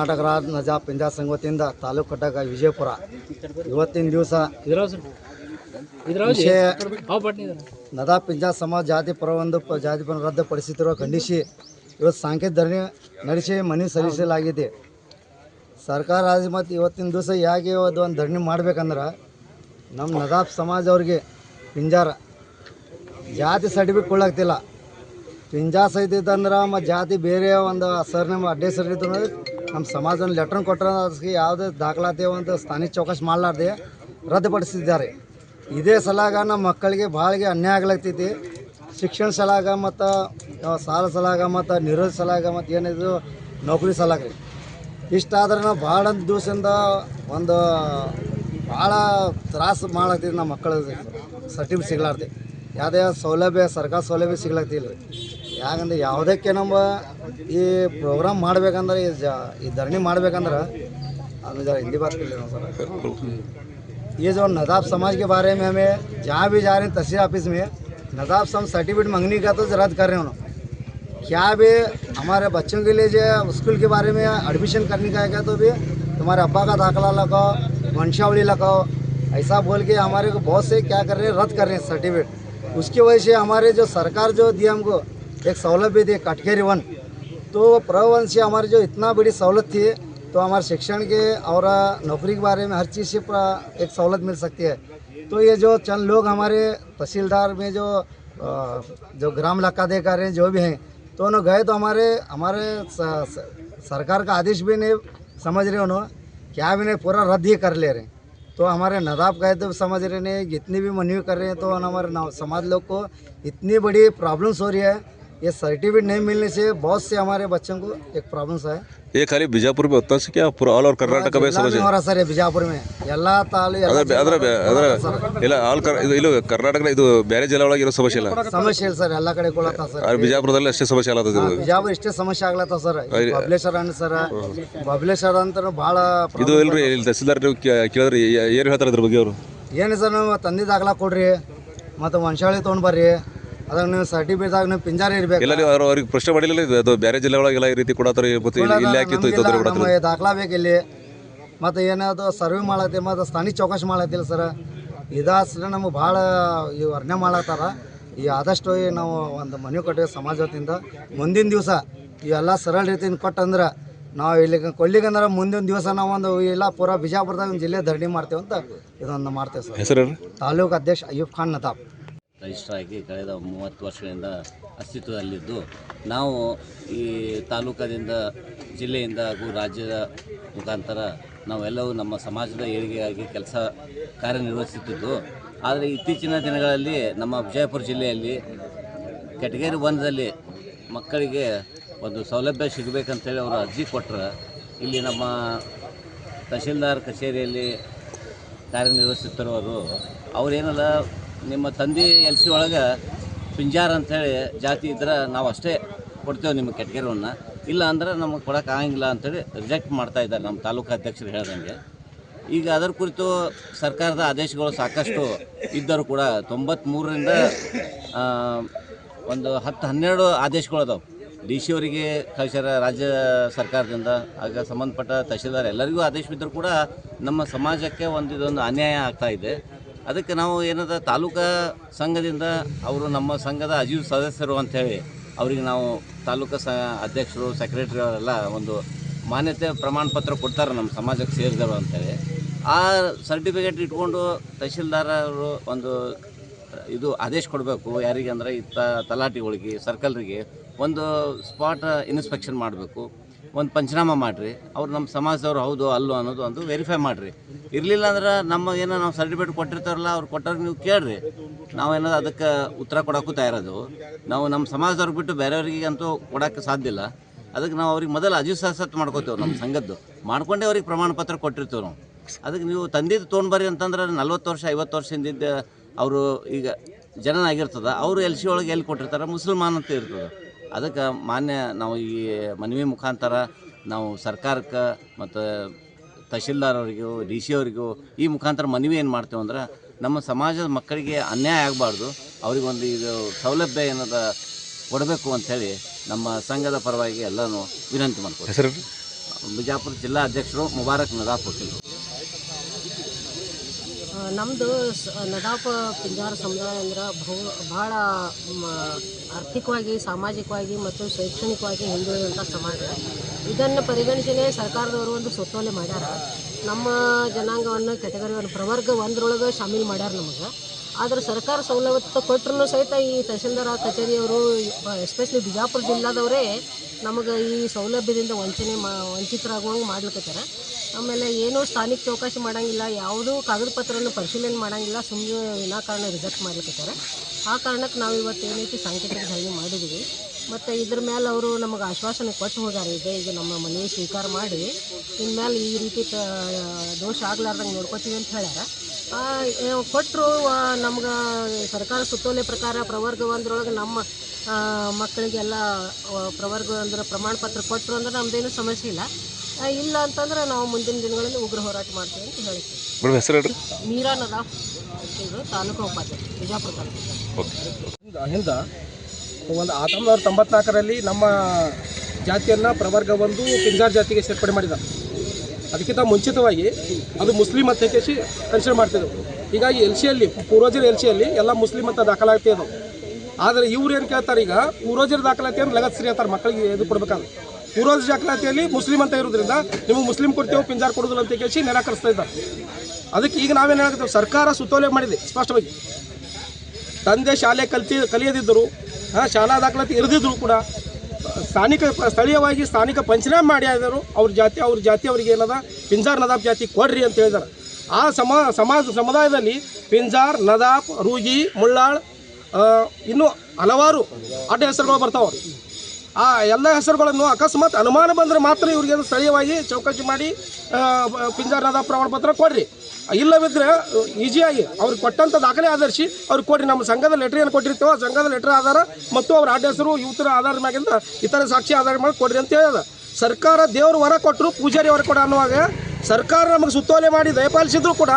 ಕರ್ನಾಟಕ ರಾಜ್ಯ ನಜಾ ಪಿಂಜಾ ಸಂಘ ವತಿಯಿಂದ ತಾಲೂಕು ಕಟ್ಟಕ ವಿಜಯಪುರ. ಇವತ್ತಿನ ದಿವಸ ವಿಷಯ ನದಾ ಪಿಂಜಾ ಸಮಾಜ ಜಾತಿ ಪರವೊಂದು ಜಾತಿ ಪರ ರದ್ದುಪಡಿಸುತ್ತಿರುವ ಖಂಡಿಸಿ ಇವತ್ತು ಸಾಂಕೇತಿಕ ಧರಣಿ ನಡೆಸಿ ಮನವಿ ಸಲ್ಲಿಸಲಾಗಿದೆ. ಸರ್ಕಾರ ಮತ್ತು ಇವತ್ತಿನ ದಿವಸ ಹೇಗೆ ಅದು ಒಂದು ಧರಣಿ ಮಾಡ್ಬೇಕಂದ್ರೆ ನಮ್ಮ ನದಾಬ್ ಸಮಾಜ ಅವ್ರಿಗೆ ಪಿಂಜಾರ ಜಾತಿ ಸರ್ಟಿಫಿಕೇಟ್ ಕೊಡ್ಲಾಗ್ತಿಲ್ಲ ಪಿಂಜಾ ಸಹಿತ ಇತ್ತಂದ್ರೆ ಮತ್ತು ಜಾತಿ ಬೇರೆ ಒಂದು ಸರ್ ನಮ್ಮ ಅಡ್ಡೆ ಸರ್ ಇತ್ತು ನಮ್ಮ ಸಮಾಜ ಲೆಟ್ರ್ ಕೊಟ್ಟರೆ ಯಾವುದೇ ದಾಖಲಾತಿ ಒಂದು ಸ್ಥಾನಿಕ ಚೌಕಾಶಿ ಮಾಡಲಾರ್ದೆ ರದ್ದುಪಡಿಸಿದ್ದಾರೆ. ಇದೇ ಸಲಾಗ ನಮ್ಮ ಮಕ್ಕಳಿಗೆ ಭಾಳಿಗೆ ಅನ್ಯಾಯ ಆಗ್ಲತ್ತೈತಿ ಶಿಕ್ಷಣ ಸಲಾಗ ಮತ್ತು ಸಾಲ ಸಲಾಗ ಮತ್ತು, ನಿರೋಧ ಸಲಾಗ ಮತ್ತು ಏನಿದು ನೌಕರಿ ಸಲಾಗ ರೀ. ಇಷ್ಟಾದ್ರೆ ನಾವು ಭಾಳ ದಿವಸದಿಂದ ಒಂದು ಭಾಳ ತ್ರಾಸು ಮಾಡತ್ತೀವಿ ನಮ್ಮ ಮಕ್ಕಳ ಸರ್ಟಿಫಿಕೇಟ್ ಸಿಗ್ಲಾರ್ದೆ. ಯಾವುದೇ ಸೌಲಭ್ಯ, ಸರ್ಕಾರ ಸೌಲಭ್ಯ ಸಿಗ್ಲಾಗ್ತಿಲ್ಲ ರೀ ಯಾಕಂದ್ರೆ ಯಾವುದಕ್ಕೆ ನಮ್ಮ ಈ ಪ್ರೋಗ್ರಾಮ್ ಮಾಡ್ಬೇಕಂದ್ರೆ ಈ ಜ ಈ ಧರಣಿ ಮಾಡ್ಬೇಕಂದ್ರೆ ಅದು ಜರ ಹಿಂದಿ बात कर लेना सर ये जो नदाब समाज के बारे में हमें जहाँ भी जा रहे हैं तहसील ऑफ़िस में नदाब सम सर्टिफिकेट मंगने का तो रद्द कर रहे हो ना क्या भी हमारे बच्चों के लिए जो है स्कूल के बारे में एडमिशन करने का है क्या तो भी तुम्हारे अब्बा का दाखला लगाओ वंशावली लगाओ ऐसा बोल के हमारे को बहुत से क्या कर रहे हैं रद्द कर रहे हैं सर्टिफिकेट उसकी वजह से हमारे जो सरकार जो दिया हमको एक सहूलत भी दी कैटेगरी वन। तो प्रवन से हमारी जो इतना बड़ी सहूलत थी तो हमारे शिक्षण के और नौकरी के बारे में हर चीज़ से एक सहूलत मिल सकती है। तो ये जो चंद लोग हमारे तहसीलदार में जो जो ग्राम लक्का दे कर रहे हैं, जो भी हैं तो उन्होंने गए तो हमारे हमारे सरकार का आदेश भी नहीं समझ रहे उन्होंने क्या भी नहीं पूरा रद्द ही कर ले रहे हैं। तो हमारे नदाब गए तो समझ रहे नहीं, जितनी भी मनवी कर रहे हैं तो हमारे समाज लोग को इतनी बड़ी प्रॉब्लम्स हो रही है ये सर्टिफिकेट नहीं मिलने से बहुत से हमारे बच्चों को एक प्रॉब्लम्स है ये खाली बीजापुर में होता है क्या पूरा ऑल और कर्नाटक में समझ? हो रहा सर ये बीजापुर में। ಎಲ್ಲಾ ತಾಲು ಎಲ್ಲಾ ಇಲ್ಲ ಆಲ್ ಕರ್ ಇದು ಇಲ್ಲೋ ಕರ್ನಾಟಕದ ಇದು ಬೇರೆ ಜಿಲ್ಲೆ ಒಳಗೆ ಇರೋ ಸಮಸ್ಯೆ ಇಲ್ಲ ಸಮಸ್ಯೆ ಇಲ್ಲ ಸರ್ ಎಲ್ಲಾ ಕಡೆ ಕೊಡತ್ತ ಸರ್ ಬಿಜಾಪುರದಲ್ಲಿ ಅಷ್ಟೇ ಸಮಸ್ಯೆ ಆಗತ್ತೆ ಬಿಜಾಪುರ ಇಷ್ಟೇ ಸಮಸ್ಯೆ ಆಗ್ಲತ್ತ ಸರ್ ಬಬ್ಲೇಶ್ವರ ಅಂತ ಸರ್ ಬಬ್ಲೇಶ್ವರ ಅಂತ ಬಹಳ ಇದು ಇಲ್ರಿ ಇಲ್ಲಿ ತಹಸೀಲ್ದಾರ್ ನೀವು ಕೇಳಿದ್ರಿ ಏನು ಹೇಳ್ತಾರೆ ಅದ್ರ ಬಗ್ಗೆ ಅವರು ಏನು ಸರ್ ನಾವು ತಂದಿದ್ದಾಗಲ ಕೊಡ್ರಿ ಮತ್ತು ಮನುಷ್ಯಾಳಿ ತೊಗೊಂಡು ಬರ್ರಿ ಅದಾಗ ನೀವು ಸರ್ಟಿಫಿಕೇಟ್ದಾಗ ನೀವು ಪಿಂಜಾರಿ ಇರ್ಬೇಕು. ನೀವು ಅವ್ರು ಅವ್ರಿಗೆ ಪ್ರಶ್ನೆ ಮಾಡಿಲ್ಲ ಇದು ಅದು ಬೇರೆ ಜಿಲ್ಲೆ ಒಳಗೆಲ್ಲ ಈ ರೀತಿ ಕೊಡತ್ತಾರ ಮತ್ತೆ ಇಲ್ಲಿ ಇಲ್ಲಿ ಯಾಕಿತ್ತು ತೊಂದರೆ ಕೊಡತ್ತಾರೆ ಬೇಕು ಇಲ್ಲಿ. ಮತ್ತು ಏನಾದ್ರು ಸರ್ವೆ ಮಾಡತ್ತೆ ಮತ್ತು ಸ್ಥಾನಿಕ ಚೌಕಾಶಿ ಮಾಡತ್ತಿಲ್ಲ ಸರ್ ಇದಾಸ್ರೆ ನಮಗೆ ಭಾಳ ಈ ವರ್ಣೆ ಮಾಡತ್ತಾರ. ಈ ಆದಷ್ಟು ಈ ನಾವು ಒಂದು ಮನೆ ಕೊಟ್ಟಿವಿ ಸಮಾಜ ವತಿಯಿಂದ. ಮುಂದಿನ ದಿವಸ ಇವೆಲ್ಲ ಸರಳ ರೀತಿಯಿಂದ ಕೊಟ್ಟಂದ್ರೆ ನಾವು ಇಲ್ಲಿ ಕೊಡ್ಲಿಕ್ಕಂದ್ರೆ ಮುಂದಿನ ದಿವಸ ನಾವು ಒಂದು ಎಲ್ಲ ಪೂರಾ ಬಿಜಾಪುರದಾಗ ಒಂದು ಜಿಲ್ಲೆ ಧರಣಿ ಮಾಡ್ತೇವೆ ಅಂತ ಇದೊಂದು ಮಾಡ್ತೇವೆ ಸರ್ ಹೆಸರು ತಾಲೂಕು ಅಧ್ಯಕ್ಷ ಅಯ್ಯೂಬ್ ಖಾನ್ ನತಾಬ್ ರಿಜಿಸ್ಟರ್ ಆಗಿ ಕಳೆದ ಮೂವತ್ತು ವರ್ಷಗಳಿಂದ ಅಸ್ತಿತ್ವದಲ್ಲಿದ್ದು, ನಾವು ಈ ತಾಲೂಕದಿಂದ, ಜಿಲ್ಲೆಯಿಂದ ಹಾಗೂ ರಾಜ್ಯದ ಮುಖಾಂತರ ನಾವೆಲ್ಲವೂ ನಮ್ಮ ಸಮಾಜದ ಏಳಿಗೆಗಾಗಿ ಕೆಲಸ ಕಾರ್ಯನಿರ್ವಹಿಸುತ್ತಿದ್ದು, ಆದರೆ ಇತ್ತೀಚಿನ ದಿನಗಳಲ್ಲಿ ನಮ್ಮ ವಿಜಯಪುರ ಜಿಲ್ಲೆಯಲ್ಲಿ ಕೆಟಗೇರಿ ಒಂದರಲ್ಲಿ ಮಕ್ಕಳಿಗೆ ಒಂದು ಸೌಲಭ್ಯ ಸಿಗಬೇಕಂತೇಳಿ ಅವರು ಅರ್ಜಿ ಕೊಟ್ಟರೆ ಇಲ್ಲಿ ನಮ್ಮ ತಹಶೀಲ್ದಾರ್ ಕಚೇರಿಯಲ್ಲಿ ಕಾರ್ಯನಿರ್ವಹಿಸುತ್ತಿರುವವರು ಅವ್ರೇನಲ್ಲ ನಿಮ್ಮ ತಂದೆ ಎಲ್ ಸಿ ಒಳಗೆ ಪಿಂಜಾರ್ ಅಂಥೇಳಿ ಜಾತಿ ಇದ್ರೆ ನಾವು ಅಷ್ಟೇ ಕೊಡ್ತೇವೆ ನಿಮ್ಮ ಕೆಟಗರಿವನ್ನು ಇಲ್ಲ ಅಂದ್ರೆ ನಮಗೆ ಕೊಡೋಕೆ ಆಗಂಗಿಲ್ಲ ಅಂಥೇಳಿ ರಿಜೆಕ್ಟ್ ಮಾಡ್ತಾ ಇದ್ದಾರೆ ನಮ್ಮ ತಾಲೂಕು ಅಧ್ಯಕ್ಷರು ಹೇಳ್ದಂಗೆ. ಈಗ ಅದರ ಕುರಿತು ಸರ್ಕಾರದ ಆದೇಶಗಳು ಸಾಕಷ್ಟು ಇದ್ದರೂ ಕೂಡ ತೊಂಬತ್ತ್ಮೂರರಿಂದ ಒಂದು ಹತ್ತು ಹನ್ನೆರಡು ಆದೇಶಗಳು ಅದಾವೆ. ಡಿ ಸಿ ಅವರಿಗೆ ಕಳಿಸ್ಯಾರ ರಾಜ್ಯ ಸರ್ಕಾರದಿಂದ, ಆಗ ಸಂಬಂಧಪಟ್ಟ ತಹಶೀಲ್ದಾರ್ ಎಲ್ಲರಿಗೂ ಆದೇಶ ಬಿದ್ದರೂ ಕೂಡ ನಮ್ಮ ಸಮಾಜಕ್ಕೆ ಒಂದು ಇದೊಂದು ಅನ್ಯಾಯ ಆಗ್ತಾ ಇದೆ. ಅದಕ್ಕೆ ನಾವು ಏನದ ತಾಲೂಕಾ ಸಂಘದಿಂದ ಅವರು ನಮ್ಮ ಸಂಘದ ಅಜೀವ್ ಸದಸ್ಯರು ಅಂಥೇಳಿ ಅವರಿಗೆ ನಾವು ತಾಲೂಕಾ ಸ ಅಧ್ಯಕ್ಷರು ಸೆಕ್ರೆಟರಿ ಅವರೆಲ್ಲ ಒಂದು ಮಾನ್ಯತೆ ಪ್ರಮಾಣ ಪತ್ರ ಕೊಡ್ತಾರೆ ನಮ್ಮ ಸಮಾಜಕ್ಕೆ ಸೇರಿದವರು ಅಂತೇಳಿ ಆ ಸರ್ಟಿಫಿಕೇಟ್ ಇಟ್ಕೊಂಡು ತಹಶೀಲ್ದಾರ ಅವರು ಒಂದು ಇದು ಆದೇಶ ಕೊಡಬೇಕು, ಯಾರಿಗೆ ಅಂದರೆ ಇತ್ತ ತಲಾಟಿಗಳಿಗೆ ಸರ್ಕಲ್ರಿಗೆ ಒಂದು ಸ್ಪಾಟ್ ಇನ್ಸ್ಪೆಕ್ಷನ್ ಮಾಡಬೇಕು. ಒಂದು ಪಂಚನಾಮ ಮಾಡಿರಿ. ಅವ್ರು ನಮ್ಮ ಸಮಾಜದವ್ರು ಹೌದು, ಅಲ್ಲೋ ಅನ್ನೋದು ಒಂದು ವೆರಿಫೈ ಮಾಡಿರಿ. ಇರಲಿಲ್ಲ ಅಂದ್ರೆ ನಮ್ಮ ಏನೋ ನಾವು ಸರ್ಟಿಫಿಕೇಟ್ ಕೊಟ್ಟಿರ್ತಾರಲ್ಲ, ಅವ್ರು ಕೊಟ್ಟವ್ರಿಗೆ ನೀವು ಕೇಳ್ರಿ. ನಾವೇನೋ ಅದಕ್ಕೆ ಉತ್ತರ ಕೊಡೋಕ್ಕೂ ತಯಾರದು. ನಾವು ನಮ್ಮ ಸಮಾಜದವ್ರಿಗೆ ಬಿಟ್ಟು ಬೇರೆಯವ್ರಿಗೆ ಅಂತೂ ಕೊಡೋಕ್ಕೆ ಸಾಧ್ಯ ಇಲ್ಲ. ಅದಕ್ಕೆ ನಾವು ಅವ್ರಿಗೆ ಮೊದಲು ಅಜೀಸಾಸತ್ ಮಾಡ್ಕೋತೇವೆ ನಮ್ಮ ಸಂಘದ್ದು. ಮಾಡ್ಕೊಂಡೇ ಅವ್ರಿಗೆ ಪ್ರಮಾಣ ಪತ್ರ ಕೊಟ್ಟಿರ್ತೇವೆ ನಾವು. ಅದಕ್ಕೆ ನೀವು ತಂದಿದ್ದು ತೊಗೊಂಡ್ಬರ್ರಿ ಅಂತಂದ್ರೆ ನಲ್ವತ್ತು ವರ್ಷ, ಐವತ್ತು ವರ್ಷ ಹಿಂದಿದ್ದ ಅವರು ಈಗ ಜನನಾಗಿರ್ತದೆ. ಅವರು ಎಲ್ ಸಿ ಒಳಗೆ ಎಲ್ಲಿ ಕೊಟ್ಟಿರ್ತಾರೆ? ಮುಸಲ್ಮಾನ್ ಅಂತ ಇರ್ತದೆ. ಅದಕ್ಕೆ ಮಾನ್ಯ ನಾವು ಈ ಮನವಿ ಮುಖಾಂತರ ನಾವು ಸರ್ಕಾರಕ್ಕೆ ಮತ್ತು ತಹಶೀಲ್ದಾರ್ ಅವರಿಗೂ ಡಿ ಸಿ ಅವರಿಗೂ ಈ ಮುಖಾಂತರ ಮನವಿ ಏನು ಮಾಡ್ತೇವೆ ಅಂದ್ರೆ ನಮ್ಮ ಸಮಾಜದ ಮಕ್ಕಳಿಗೆ ಅನ್ಯಾಯ ಆಗಬಾರ್ದು. ಅವರಿಗೊಂದು ಇದು ಸೌಲಭ್ಯ ಏನದ ಕೊಡಬೇಕು ಅಂಥೇಳಿ ನಮ್ಮ ಸಂಘದ ಪರವಾಗಿ ಎಲ್ಲನೂ ವಿನಂತಿ ಮಾಡ್ಕೊಳ್ತೀವಿ. ಬಿಜಾಪುರ ಜಿಲ್ಲಾ ಅಧ್ಯಕ್ಷರು ಮುಬಾರಕ್ ನದಾಫ್ ವಕೀಲರು ನಮ್ಮದು ನದಾಪ ಪಿಂಜಾರ ಸಮುದಾಯ ಅಂದ್ರೆ ಬಹು ಭಾಳ ಆರ್ಥಿಕವಾಗಿ, ಸಾಮಾಜಿಕವಾಗಿ ಮತ್ತು ಶೈಕ್ಷಣಿಕವಾಗಿ ಹಿಂದುಳಿದಂಥ ಸಮಾಜ. ಇದನ್ನು ಪರಿಗಣಿಸಿನೇ ಸರ್ಕಾರದವರು ಒಂದು ಸುತ್ತೋಲೆ ಮಾಡ್ಯಾರ. ನಮ್ಮ ಜನಾಂಗವನ್ನು ಕೆಟಗರಿ ಒಂದು ಪ್ರವರ್ಗ ಒಂದರೊಳಗೆ ಶಾಮೀಲು ಮಾಡ್ಯಾರ ನಮಗೆ. ಆದ್ರೆ ಸರ್ಕಾರ ಸವಲತ್ತು ಕೊಟ್ಟರು ಸಹಿತ ಈ ತಹಸೀಲ್ದಾರ್ ಕಚೇರಿಯವರು ಎಸ್ಪೆಷಲಿ ಬಿಜಾಪುರ ಜಿಲ್ಲಾದವರೇ ನಮಗೆ ಈ ಸೌಲಭ್ಯದಿಂದ ವಂಚನೆ ಮಾ, ವಂಚಿತರಾಗುವಂಗೆ ಮಾಡ್ಲಿಕತ್ತಾರ. ಆಮೇಲೆ ಏನೂ ಸ್ಥಾನಿಕ ಚೌಕಾಸಿ ಮಾಡಂಗಿಲ್ಲ, ಯಾವುದೂ ಕಾಗದ ಪತ್ರವನ್ನು ಪರಿಶೀಲನೆ ಮಾಡೋಂಗಿಲ್ಲ ಸುಮ್ಮನೆ ವಿನಾಕಾರಣ ರಿಜೆಕ್ಟ್ ಮಾಡ್ಲಿಕತ್ತಾರ. ಆ ಕಾರಣಕ್ಕೆ ನಾವು ಇವತ್ತು ಏನೈತಿ ಸಾಂಕೇತಿಕ ಧರಣಿ ಮಾಡಿದ್ದೀವಿ ಮತ್ತು ಇದ್ರ ಮೇಲೆ ಅವರು ನಮಗೆ ಆಶ್ವಾಸನೆ ಕೊಟ್ಟು ಹೋಗಾರೆ, ಈಗ ಈಗ ನಮ್ಮ ಮನವಿ ಸ್ವೀಕಾರ ಮಾಡಿ, ಇನ್ಮೇಲೆ ಈ ರೀತಿ ದೋಷ ಆಗ್ಲಾರ್ದಂಗೆ ನೋಡ್ಕೋತೀವಿ ಅಂತ ಹೇಳ್ಯಾರ. ಕೊಟ್ಟರು ನಮ್ಗೆ ಸರ್ಕಾರ ಸುತ್ತೋಲೆ ಪ್ರಕಾರ ಪ್ರವರ್ಗ ಒಂದ್ರೊಳಗೆ ನಮ್ಮ ಮಕ್ಕಳಿಗೆಲ್ಲ ಪ್ರವರ್ಗ ಅಂದ್ರೆ ಪ್ರಮಾಣ ಪತ್ರ ಕೊಟ್ಟರು ಅಂದ್ರೆ ನಮ್ದೇನು ಸಮಸ್ಯೆ ಇಲ್ಲ. ಇಲ್ಲ ಅಂತಂದ್ರೆ ನಾವು ಮುಂದಿನ ದಿನಗಳಲ್ಲಿ ಉಗ್ರ ಹೋರಾಟ ಮಾಡ್ತೀವಿ ಅಂತ ಹೇಳ್ತೀವಿ ಹೆಸರು ಹೇಳ್ರಿ. ಮೀರಾ ನದಾಫ್ ಇದು ತಾಲೂಕು ಉಪಾಧ್ಯಕ್ಷ ಬಿಜಾಪುರ ತಾಲೂಕು ಹಿಂದೆ ಒಂದು ಹತ್ತೊಂಬತ್ತು ನೂರ ತೊಂಬತ್ನಾಲ್ಕರಲ್ಲಿ ನಮ್ಮ ಜಾತಿಯನ್ನು ಪ್ರವರ್ಗ ಒಂದು ಪಿಂಜಾರ್ ಜಾತಿಗೆ ಸೇರ್ಪಡೆ ಮಾಡಿದ. ಅದಕ್ಕಿಂತ ಮುಂಚಿತವಾಗಿ ಅದು ಮುಸ್ಲಿಂ ಅಂತ ಕೇಸಿ ಕನ್ಸಿಡರ್ ಮಾಡ್ತಿದ್ದೆವು ಹೀಗಾಗಿ ಎಲ್ ಸಿಯಲ್ಲಿ ಪೂರ್ವಜರ ಎಲ್ ಸಿಯಲ್ಲಿ ಎಲ್ಲ ಮುಸ್ಲಿಂ ಅಂತ ದಾಖಲಾತಿ ಅದು. ಆದರೆ ಇವ್ರು ಏನು ಕೇಳ್ತಾರೆ ಈಗ? ಪೂರ್ವಜರ ದಾಖಲಾತಿಯನ್ನು ಲಗತ್ಸ್ರಿ ಅಂತಾರೆ, ಮಕ್ಕಳಿಗೆ ಇದು ಕೊಡ್ಬೇಕಾದ್ರೆ. ಪೂರ್ವಜ ದಾಖಲಾತಿಯಲ್ಲಿ ಮುಸ್ಲಿಂ ಅಂತ ಇರೋದ್ರಿಂದ ನಿಮಗೆ ಮುಸ್ಲಿಂ ಕೊಡ್ತೇವೆ, ಪಿಂಜಾರ್ ಕೊಡೋದಿಲ್ಲ ಅಂತ ಕೇಸಿ ನಿರಾಕರಿಸ್ತಾ ಇದ್ದಾರೆ. ಅದಕ್ಕೆ ಈಗ ನಾವೇನು ಹೇಳ್ತೇವೆ ಸರ್ಕಾರ ಸುತ್ತೋಲೆ ಮಾಡಿದೆ, ಸ್ಪಷ್ಟವಾಗಿ. ತಂದೆ ಶಾಲೆ ಕಲ್ತಿ ಕಲಿಯದಿದ್ದರು, ಹಾಂ, ಶಾಲಾ ದಾಖಲಾತಿ ಇರದಿದ್ದರು ಕೂಡ ಸ್ಥಾನಿಕ ಸ್ಥಳೀಯವಾಗಿ ಸ್ಥಾನಿಕ ಪಂಚನಾಮ ಮಾಡಿ ಆದರು. ಅವ್ರ ಜಾತಿ ಅವ್ರ ಜಾತಿ ಅವ್ರಿಗೆ ಏನದ? ಪಿಂಜಾರ್, ನದಾಬ್ ಜಾತಿ ಕೊಡ್ರಿ ಅಂತ ಹೇಳಿದಾರೆ. ಆ ಸಮ, ಸಮಾಜ, ಸಮುದಾಯದಲ್ಲಿ ಪಿಂಜಾರ್, ನದಾಬ್, ರೂಗಿ, ಮುಳ್ಳಾಳ್ ಇನ್ನೂ ಹಲವಾರು ಅಡ್ಡ ಹೆಸರುಗಳು ಬರ್ತಾವೆ. ಆ ಎಲ್ಲ ಹೆಸರುಗಳನ್ನು ಅಕಸ್ಮಾತ್ ಅನುಮಾನ ಬಂದರೆ ಮಾತ್ರ ಇವರಿಗೆ ಸ್ಥಳೀಯವಾಗಿ ಚೌಕಸಿ ಮಾಡಿ ಪಿಂಜಾರದ ಪ್ರಮಾಣ ಪತ್ರ ಕೊಡ್ರಿ. ಇಲ್ಲವಿದ್ರೆ ಈಸಿಯಾಗಿ ಅವ್ರಿಗೆ ಕೊಟ್ಟಂಥ ದಾಖಲೆ ಆಧರಿಸಿ ಅವ್ರಿಗೆ ಕೊಡ್ರಿ. ನಮ್ಮ ಸಂಘದ ಲೆಟರ್ ಏನು ಕೊಟ್ಟಿರ್ತೇವೋ ಆ ಸಂಘದ ಲೆಟ್ರ್ ಆಧಾರ ಮತ್ತು ಅವ್ರ ಅಡ್ಡ ಹೆಸರು ಇವತ್ತರ ಆಧಾರದ ಮ್ಯಾಗಿಂದ ಇತರ ಸಾಕ್ಷಿ ಆಧಾರ ಮೇಲೆ ಕೊಡ್ರಿ ಅಂತ ಹೇಳ್ಯದ. ಸರ್ಕಾರ ದೇವ್ರ ವರ ಕೊಟ್ಟರು ಪೂಜಾರಿ ವರ ಕೊಡ ಅನ್ನುವಾಗ ಸರ್ಕಾರ ನಮಗೆ ಸುತ್ತೋಲೆ ಮಾಡಿ ದಯಪಾಲಿಸಿದ್ರು ಕೂಡ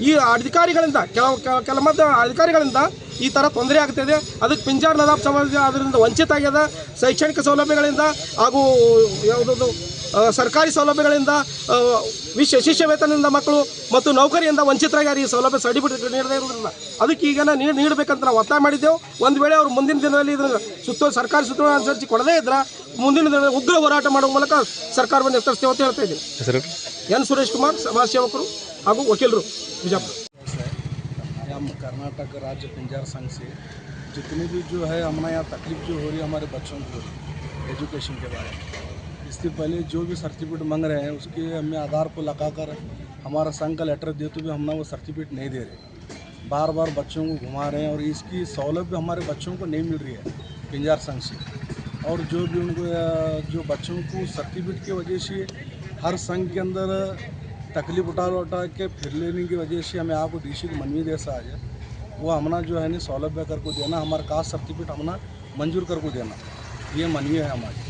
ಈ ಅಧಿಕಾರಿಗಳಿಂದ, ಕೆಲವು ಕೆಲ- ಕೆಲ ಅಧಿಕಾರಿಗಳಿಂದ ಈ ಥರ ತೊಂದರೆ ಆಗ್ತಿದೆ ಅದಕ್ಕೆ ಪಿಂಜಾರ್ ನದಾಬ್ ಸಮಾಜ ಅದರಿಂದ ವಂಚಿತ ಆಗ್ಯದ. ಶೈಕ್ಷಣಿಕ ಸೌಲಭ್ಯಗಳಿಂದ ಹಾಗೂ ಯಾವುದೊಂದು ಸರ್ಕಾರಿ ಸೌಲಭ್ಯಗಳಿಂದ ವಿಶ್ವ ಶಿಷ್ಯ ವೇತನದಿಂದ ಮಕ್ಕಳು ಮತ್ತು ನೌಕರಿಯಿಂದ ವಂಚಿತರಾಗ್ಯಾರ. ಈ ಸೌಲಭ್ಯ ಸರ್ಟಿಫಿಕೇಟ್ ನೀಡದೇ ಇರೋದ್ರಿಂದ ಅದಕ್ಕೆ ಈಗ ನೀಡಿ ನೀಡಬೇಕಂತ ನಾವು ಒತ್ತಾಯ ಮಾಡಿದ್ದೆವು. ಒಂದು ವೇಳೆ ಅವರು ಮುಂದಿನ ದಿನದಲ್ಲಿ ಇದನ್ನು ಸುತ್ತ ಸರ್ಕಾರಿ ಸುತ್ತ ಅನುಸರಿಸಿ ಕೊಡದೇ ಇದ್ರೆ ಮುಂದಿನ ದಿನದಲ್ಲಿ ಉಗ್ರ ಹೋರಾಟ ಮಾಡುವ ಮೂಲಕ ಸರ್ಕಾರವನ್ನು ಎತ್ತರಿಸ್ತೇವೆ ಅಂತ ಹೇಳ್ತಾ ಇದ್ದೀನಿ. ಎನ್. ಸುರೇಶ್ ಕುಮಾರ್ ಸಮಾಜ ಸೇವಕರು ಹಾಗೂ ವಕೀಲರು ಬಿಜಾಪುರ. हम कर्नाटक राज्य पिंजर संघ से जितनी भी जो है हमारे यहाँ तकलीफ़ जो हो रही है हमारे बच्चों को एजुकेशन के बारे में, इससे पहले जो भी सर्टिफिकेट मांग रहे हैं, उसके हमें आधार को लगाकर हमारा संघ का लेटर दे तो भी हम ना वो सर्टिफिकेट नहीं दे रहे। बार बार बच्चों को घुमा रहे हैं और इसकी सहूलत भी हमारे बच्चों को नहीं मिल रही है पिंजार संघ से। और जो भी उनको, जो बच्चों को सर्टिफिकेट की वजह से हर संघ के अंदर तकलीफ़ उठा उठा के फिर लेने की वजह से हमें आपको डी को मनवी दे सा आज वो हमना जो है ना सौलभ्य कर को देना हमारा कास्ट सर्टिफिकेट हमना मंजूर कर को देना। ये मनवी है हमारी।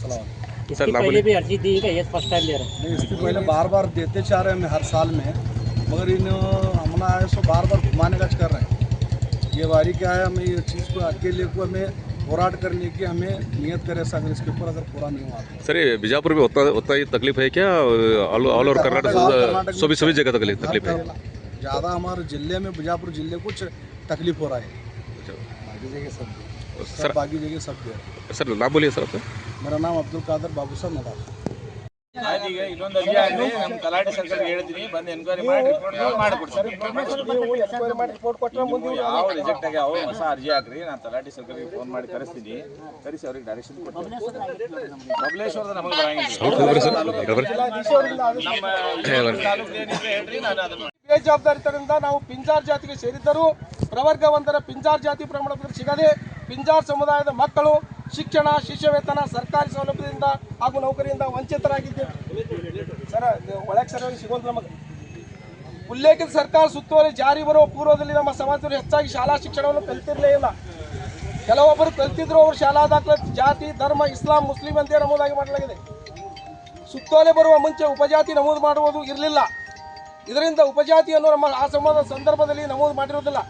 सलाम सर नाम भी अर्जी दी है ये फ़र्स्ट टाइम दे रहे हैं। नहीं इसके पहले बार बार देते चाह रहे हैं हमें हर साल में मगर इन हमना आए सो बार बार घुमाने का कर रहे हैं। ये बारी क्या है हमें ये चीज़ को अकेले को हमें होराट करने की हमें नियत करे अगर इसके ऊपर अगर पूरा नहीं हुआ तो। सर ये बीजापुर में उतना उतना ही तकलीफ़ है क्या? ऑल ओवर कर्नाटक सभी सभी जगह तकलीफ़ तकलीफ़ है। ज़्यादा हमारे ज़िले में बीजापुर ज़िले कुछ तकलीफ़ हो रहा है। सर सब बाकी जगह सब दे रहे हैं। सर नाम बोलिए सर आपका। मेरा नाम अब्दुल कादर बाबू साहब नवाब ಈಗ ಇದೊಂದು ಅರ್ಜಿ ಆಗಲಿ ನಮ್ಮ ತಲಾಟಿ ಸರ್ಕಾರ ಹೇಳ್ತೀನಿ ಬಂದು ಎನ್ಕ್ವೈರಿ ಮಾಡಿ ರಿಪೋರ್ಟ್ ಮಾಡಿಕೊಡ್ತೀನಿ. ನೀವು ಯಾವ ರಿಜೆಕ್ಟ್ ಆಗ್ಯಾವ ಹೊಸ ಅರ್ಜಿ ಹಾಕ್ರಿ ನಾನು ತಲಾಟಿ ಸರ್ಕಾರಕ್ಕೆ ಫೋನ್ ಮಾಡಿ ಕರೆಸ್ತೀನಿ. ಕರೆಸಿ ಅವ್ರಿಗೆ ಡೈರೆಕ್ಷನ್ ಕೊಡ್ತೀನಿ. ಬಬಲೇಶ್ವರದ ನಮಗೆ ಬರಂಗಿಲ್ಲ. ನಮ್ಮ ತಾಲೂಕು ಹೇಳ್ರಿ ನಾನು ಅದನ್ನ ಬೇಜವಾಬ್ದಾರಿತನದಿಂದ ನಾವು ಪಿಂಜಾರ್ ಜಾತಿಗೆ ಸೇರಿದ್ದರೂ ಪ್ರವರ್ಗ ಒಂದರ ಪಿಂಜಾರ್ ಜಾತಿ ಪ್ರಮಾಣ ಪತ್ರ ಸಿಗದೆ ಪಿಂಜಾರ್ ಸಮುದಾಯದ ಮಕ್ಕಳು ಶಿಕ್ಷಣ ಶಿಷ್ಯ ವೇತನ ಸರ್ಕಾರಿ ಸೌಲಭ್ಯದಿಂದ ಹಾಗೂ ನೌಕರಿಯಿಂದ ವಂಚಿತರಾಗಿದ್ದೇವೆ. ಸರ ಒಳಗೆ ಸರ್ ಸಿಗೋದು ನಮಗೆ. ಉಲ್ಲೇಖಿತ ಸರ್ಕಾರ ಸುತ್ತುವರಿ ಜಾರಿ ಬರುವ ಪೂರ್ವದಲ್ಲಿ ನಮ್ಮ ಸಮಾಜದಲ್ಲಿ ಹೆಚ್ಚಾಗಿ ಶಾಲಾ ಶಿಕ್ಷಣವನ್ನು ಕಲಿತಿರಲೇ ಇಲ್ಲ. ಕೆಲವೊಬ್ಬರು ಕಲಿತಿದ್ರು ಅವರು ಶಾಲಾ ದಾಖಲೆ, ಜಾತಿ, ಧರ್ಮ, ಇಸ್ಲಾಂ, ಮುಸ್ಲಿಂ ಅಂತೇ ನಮೂದಾಗಿ ಮಾಡಲಾಗಿದೆ. ಸುತ್ತೋಲೆ ಬರುವ ಮುಂಚೆ ಉಪಜಾತಿ ನಮೂದು ಮಾಡುವುದು ಇರಲಿಲ್ಲ. ಇದರಿಂದ ಉಪಜಾತಿಯನ್ನು ನಮ್ಮ ಆ ಸಂಬಂಧ ಸಂದರ್ಭದಲ್ಲಿ ನಮೂದು ಮಾಡಿರುವುದಿಲ್ಲ.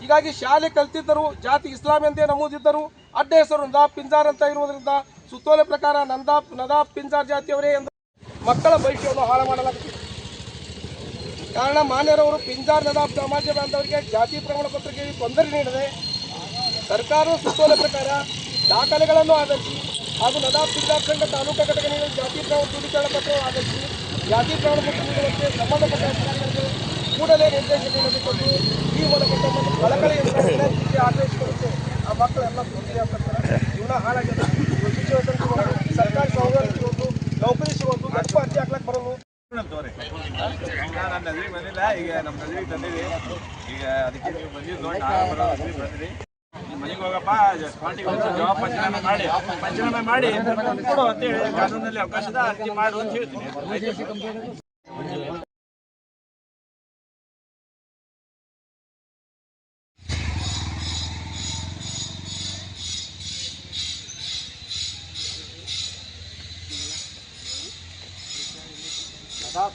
ಹೀಗಾಗಿ ಶಾಲೆ ಕಲ್ತಿದ್ದರು ಜಾತಿ ಇಸ್ಲಾಂ ಎಂದೇ ನಮೂದಿದ್ದರು ಅಡ್ಡ ಹೆಸರು ನದಾಬ್ ಪಿಂಜಾರ್ ಅಂತ ಇರುವುದರಿಂದ ಸುತ್ತೋಲೆ ಪ್ರಕಾರ ನಂದಾಬ್ ನದಾಬ್, ಪಿಂಜಾರ್ ಜಾತಿಯವರೇ ಎಂದು ಮಕ್ಕಳ ಭವಿಷ್ಯವನ್ನು ಹಾಳು ಮಾಡಲಾಗುತ್ತಿದೆ. ಕಾರಣ ಮಾನ್ಯರವರು ಪಿಂಜಾರ್, ನದಾಬ್ ಸಮಾಜ ಬಾಂಧವರಿಗೆ ಜಾತಿ ಪ್ರಮಾಣ ಪತ್ರಕ್ಕೆ ತೊಂದರೆ ನೀಡದೆ ಸರ್ಕಾರ ಸುತ್ತೋಲೆ ಪ್ರಕಾರ ದಾಖಲೆಗಳನ್ನು ಆಧರಿಸಿ ಹಾಗೂ ನದಾಬ್, ಪಿಂಜಾರ್ ಖಂಡ ತಾಲೂಕು ಘಟಕ ಘಟಕಗಳಿಗೆ ಜಾತಿ ಪ್ರಮಾಣ ದೃಢೀಕರಣ ಪತ್ರವನ್ನು ಆಧರಿಸಿ ಜಾತಿ ಪ್ರಮಾಣ ಪತ್ರ ನೀಡುವಂತೆ ಸಂಬಂಧಪಟ್ಟ ಅಧಿಕಾರಿಗಳಿಗೆ ಕೂಡಲೇ ನಿರ್ದೇಶನ ನೀಡಿಕೊಂಡು ಈ ಮೂಲಕ ತಮ್ಮನ್ನು ಜೀವನ ಸರ್ಕಾರಿ ಸಿಗೋದು, ನೌಕರಿ ಅರ್ಜಿ ಬಂದಿಲ್ಲ ಈಗ ನಮ್ಮ ನದಿಗೆ ತಂದಿವಿ ಈಗ ಅದಕ್ಕೆ ಮನೆಗೆ ಹೋಗಪ್ಪ ಒಂದು ಮಾಡಿ ಮಾಡಿ ಕಾನೂನಲ್ಲಿ ಅವಕಾಶದ ಅರ್ಜಿ ಮಾಡು ಅಂತ ಹೇಳ್ತೀನಿ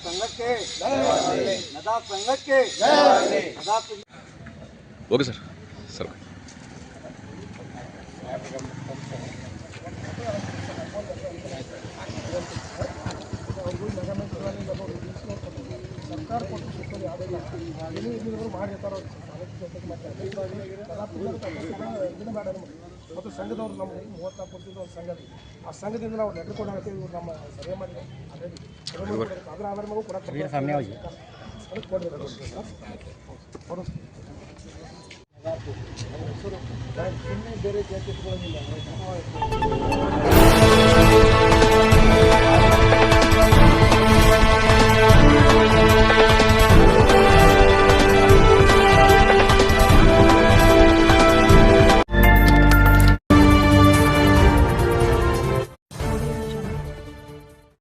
ಸಂಘಕ್ಕೆ ಸಂಘಕ್ಕೆ ಓಕೆ ಸರ್ ಸರ್ ಮತ್ತು ಸಂಘದವ್ರು ನಮ್ಮ ಮೂವತ್ತಾರು ಪರ್ಸೆಂಟ್ ಒಂದು ಸಂಘ ಇದೆ. ಆ ಸಂಘದಿಂದ ನಾವು ಲೆಟರ್ ಕೊಡಾಕತ್ತೀವಿ ಇವ್ರು ನಮ್ಮ ಸರಿಯ ಮಾಡಿ. ಸರ್ವೆ ಮಾಡಿ ಅದ್ರ